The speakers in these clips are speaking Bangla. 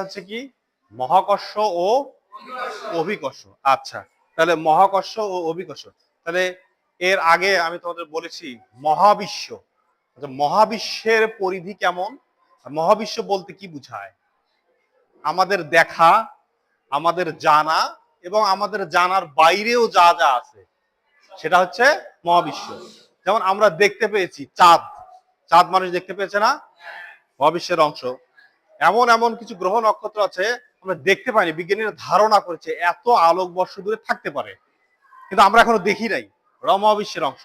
হচ্ছে কি? মহাকর্ষ ও অভিকর্ষ। আচ্ছা তাহলে মহাকর্ষ ও অভিকর্ষ। তাহলে এর আগে আমি তোমাদের বলেছি মহাবিশ্ব। আচ্ছা, মহাবিশ্বের পরিধি কেমন? মহাবিশ্ব বলতে কি বুঝায়? আমাদের দেখা আমাদের জানা এবং আমাদের জানার বাইরেও যা যা আছে সেটা হচ্ছে মহাবিশ্ব। যেমন আমরা দেখতে পেয়েছি চাঁদ। চাঁদ মানুষ দেখতে পেয়েছে না? মহাবিশ্বের অংশ। এমন এমন কিছু গ্রহ নক্ষত্র আছে, আমরা দেখতে পাইনি, বিজ্ঞানীরা ধারণা করেছে এত আলোক বর্ষ দূরে থাকতে পারে। কিন্তু আমরা এখনও দেখি নাই ওরা মহাবিশ্বের অংশ।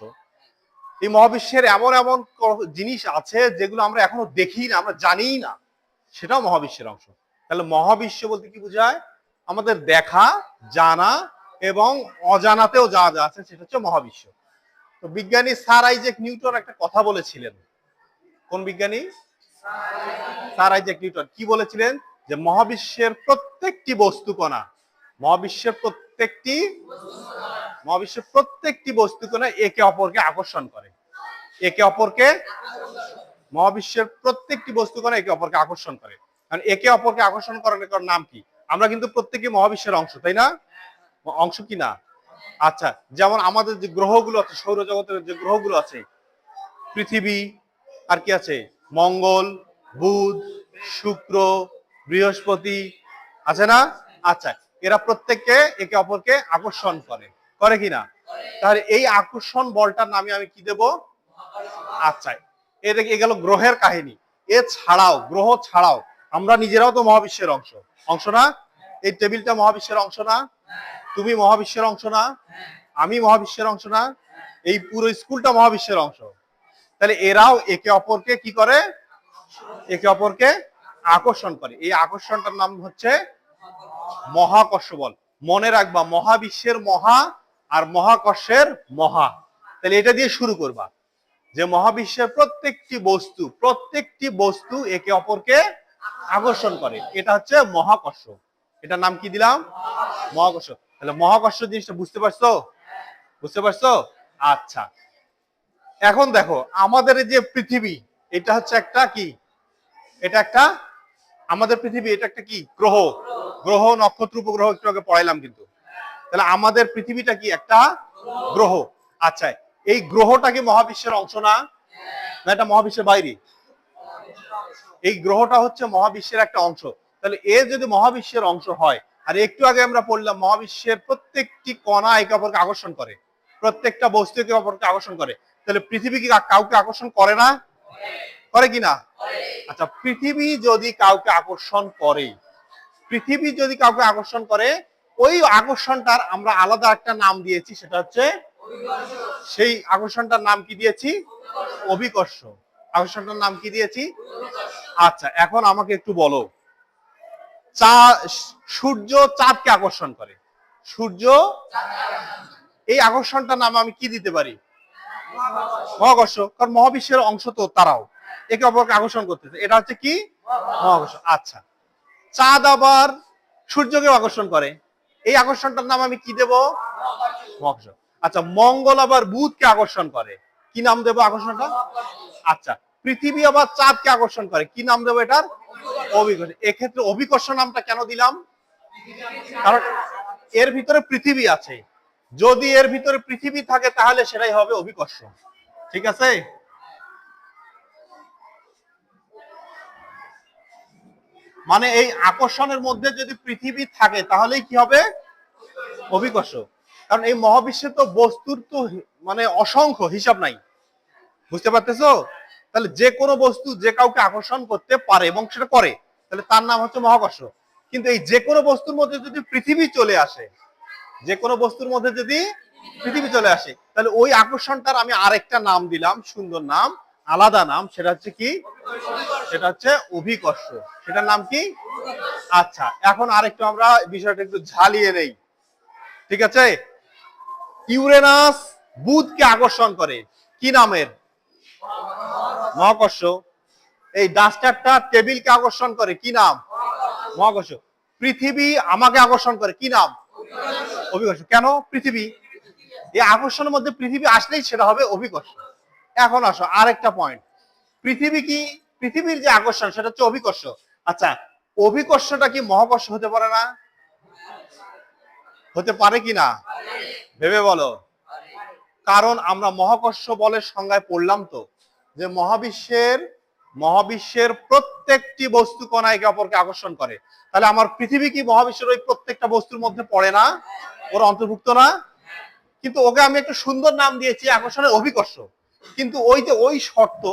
এই মহাবিশ্বের এমন এমন জিনিস আছে যেগুলো আমরা এখনও দেখি না, আমরা জানিই না। সেটাও মহাবিশ্বের অংশ। তাহলে মহাবিশ্ব বলতে কি বোঝায়? আমাদের দেখা, জানা এবং অজানাতেও যা যা আছে সেটা হচ্ছে মহাবিশ্ব। তো বিজ্ঞানী স্যার আইজেক নিউটন একটা কথা বলেছিলেন। কোন বিজ্ঞানী? স্যার আইজেক নিউটন কি বলেছিলেন? যে মহাবিশ্বের প্রত্যেকটি বস্তু কণা মহাবিশ্বের প্রত্যেকটি মহাবিশ্বের প্রত্যেকটি বস্তু কণা একে অপরকে আকর্ষণ করে। একে অপরকে মহাবিশ্বের প্রত্যেকটি বস্তু কণা একে অপরকে আকর্ষণ করে। কারণ একে অপরকে আকর্ষণ করার নাম কি? আমরা কিন্তু প্রত্যেকে মহাবিশ্বের অংশ, তাই না? অংশ কি না? আচ্ছা যেমন আমাদের যে গ্রহগুলো আছে, সৌরজগতের যে গ্রহগুলো আছে, পৃথিবী আর কি আছে? মঙ্গল, বুধ, শুক্র, বৃহস্পতি, আছে না? আচ্ছা এরা প্রত্যেককে একে অপরকে আকর্ষণ করে। করে কিনা তাহলে এই আকর্ষণ বলটার নামে আমি কি দেব? আচ্ছা এটা এ গেল গ্রহের কাহিনী। এছাড়াও, গ্রহ ছাড়াও, আমরা নিজেরাও তো মহাবিশ্বের অংশ। অংশ না? এই টেবিলটা মহাবিশ্বের অংশ না? তুমি মহাবিশ্বের অংশ না? আমি মহাবিশ্বের অংশ না? এই পুরো স্কুলটা মহাবিশ্বের অংশ। তাহলে এরাও একে অপরকে কি করে? একে অপরকে আকর্ষণ করে। এই আকর্ষণটার নাম হচ্ছে মহাকর্ষ বল মনে রাখবা, মহাবিশ্বের মহা আর মহাকর্ষের মহা। তাহলে এটা দিয়ে শুরু করবা। যে মহাবিশ্বের প্রত্যেকটি বস্তু প্রত্যেকটি বস্তু একে অপরকে আকর্ষণ করে। এটা হচ্ছে মহাকর্ষ। এটার নাম কি দিলাম? মহাকর্ষ। তাহলে মহাকর্ষ জিনিসটা বুঝতে পারছ? বুঝতে পারছ? আচ্ছা। এখন দেখো, আমাদের যে পৃথিবী, এটা হচ্ছে একটা কি? এটা একটা, আমাদের পৃথিবী, এটা একটা কি? গ্রহ। গ্রহ, নক্ষত্র, উপগ্রহ, একটু আগে পড়াইলাম কিন্তু। তাহলে আমাদের পৃথিবীটা কি? একটা গ্রহ। আচ্ছা এই গ্রহটা কি মহাবিশ্বের অংশ না, এটা মহাবিশ্বের বাইরে। এই গ্রহটা হচ্ছে মহাবিশ্বের একটা অংশ। তাহলে এ যদি মহাবিশ্বের অংশ হয়, আর একটু আগে আমরা পড়লাম, মহাবিশ্বের প্রত্যেকটি কণা একে অপরকে আকর্ষণ করে। প্রত্যেকটা বস্তু একে অপরকে আকর্ষণ করে। তাহলে পৃথিবী কি কাউকে আকর্ষণ করে না? করে কি না? আচ্ছা পৃথিবী যদি কাউকে আকর্ষণ করে, পৃথিবী যদি কাউকে আকর্ষণ করে, ওই আকর্ষণটার আমরা আলাদা একটা নাম দিয়েছি, সেটা হচ্ছে সেই আকর্ষণটার নাম কি দিয়েছি? অভিকর্ষ। আকর্ষণটার নাম কি দিয়েছি? আচ্ছা এখন আমাকে একটু বলো। চা, সূর্য চাঁদকে আকর্ষণ করে। সূর্য, এই আকর্ষণটার নাম আমি কি দিতে পারি? মহাকর্ষ, কারণ মহাবিশ্বের অংশ তো তারাও। একে অপরকে আকর্ষণ করতেছে। এটা হচ্ছে কি? মহাকর্ষ। আচ্ছা। চাঁদ আবার সূর্যকে আকর্ষণ করে। এই আকর্ষণটার নাম আমি কি দেব? মহাকর্ষ। আচ্ছা মঙ্গল আবার বুধকে আকর্ষণ করে। কি নাম দেবো আকর্ষণটা? আচ্ছা পৃথিবী আবার চাঁদকে আকর্ষণ করে। কি নাম দেবো এটার? অভিকর্ষ। এক্ষেত্রে অভিকর্ষ নামটা কেন দিলাম? কারণ এর ভিতরে পৃথিবী আছে। যদি এর ভিতরে পৃথিবী থাকে, তাহলে সেটাই হবে অভিকর্ষ। ঠিক আছে? মানে এই আকর্ষণের মধ্যে যদি পৃথিবী থাকে, তাহলেই কি হবে? অভিকর্ষ। কারণ এই মহাবিশ্বে তো বস্তুর তো মানে অসংখ্য হিসাব নাই। বুঝতে পারতেছো? তাহলে যে কোনো বস্তু যে কাউকে আকর্ষণ করতে পারে এবং সেটা করে, তাহলে তার নাম হচ্ছে মহাকর্ষ। কিন্তু এই যে কোনো বস্তুর মধ্যে যদি পৃথিবী চলে আসে যে কোনো বস্তুর মধ্যে যদি পৃথিবী চলে আসে, তাহলে ওই আকর্ষণটার আমি আরেকটা নাম দিলাম, সুন্দর নাম, আলাদা নাম, সেটা হচ্ছে কি? সেটা হচ্ছে অভিকর্ষ। সেটার নাম কি? আচ্ছা এখন আরেকটু আমরা বিষয়টা একটু ঝালিয়ে নেই। ঠিক আছে? ইউরেনাস বুধকে আকর্ষণ করে। কি নামের? মহাকর্ষ। এই ডাস্টারটা টেবিলকে আকর্ষণ করে। কি নাম? মহাকর্ষ। পৃথিবী আমাকে আকর্ষণ করে। কি নাম? অভিকর্ষ কেন? পৃথিবী, এই আকর্ষণের মধ্যে পৃথিবী আসলেই সেটা হবে অভিকর্ষ এখন আসো, আরেকটা পয়েন্ট পৃথিবী কি, পৃথিবীর যে আকর্ষণ, সেটা হচ্ছে অভিকর্ষ আচ্ছা অভিকর্ষটা কি মহাকর্ষ হতে পারে না? হতে পারে কি না? ভেবে বলো। কারণ আমরা মহাকর্ষ বলের সংজ্ঞায় পড়লাম তো, যে মহাবিশ্বের মহাবিশ্বের প্রত্যেকটি বস্তু কণা একে অপরকে আকর্ষণ করে। তাহলে আমার পৃথিবী কি মহাবিশ্বের ওই প্রত্যেকটা বস্তুর মধ্যে পড়ে না? ওর অন্তর্ভুক্ত না? কিন্তু ওকে আমি একটা সুন্দর নাম দিয়েছি আকর্ষণের অভিকর্ষ। কিন্তু ওই যে ওই শর্ত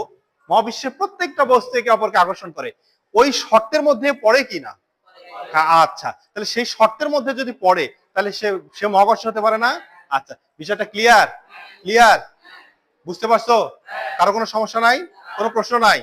মহাবিশ্বের প্রত্যেকটা বস্তু একে অপরকে আকর্ষণ করে ওই শর্তের মধ্যে পড়ে কি না? হ্যাঁ, আচ্ছা। তাহলে সেই শর্তের মধ্যে যদি পড়ে তাহলে সে সে মহাকর্ষ হতে পারে না? আচ্ছা বিষয়টা ক্লিয়ার ক্লিয়ার বুঝতে পারছ? কারও কোনো সমস্যা নাই? কোনো প্রশ্ন নাই?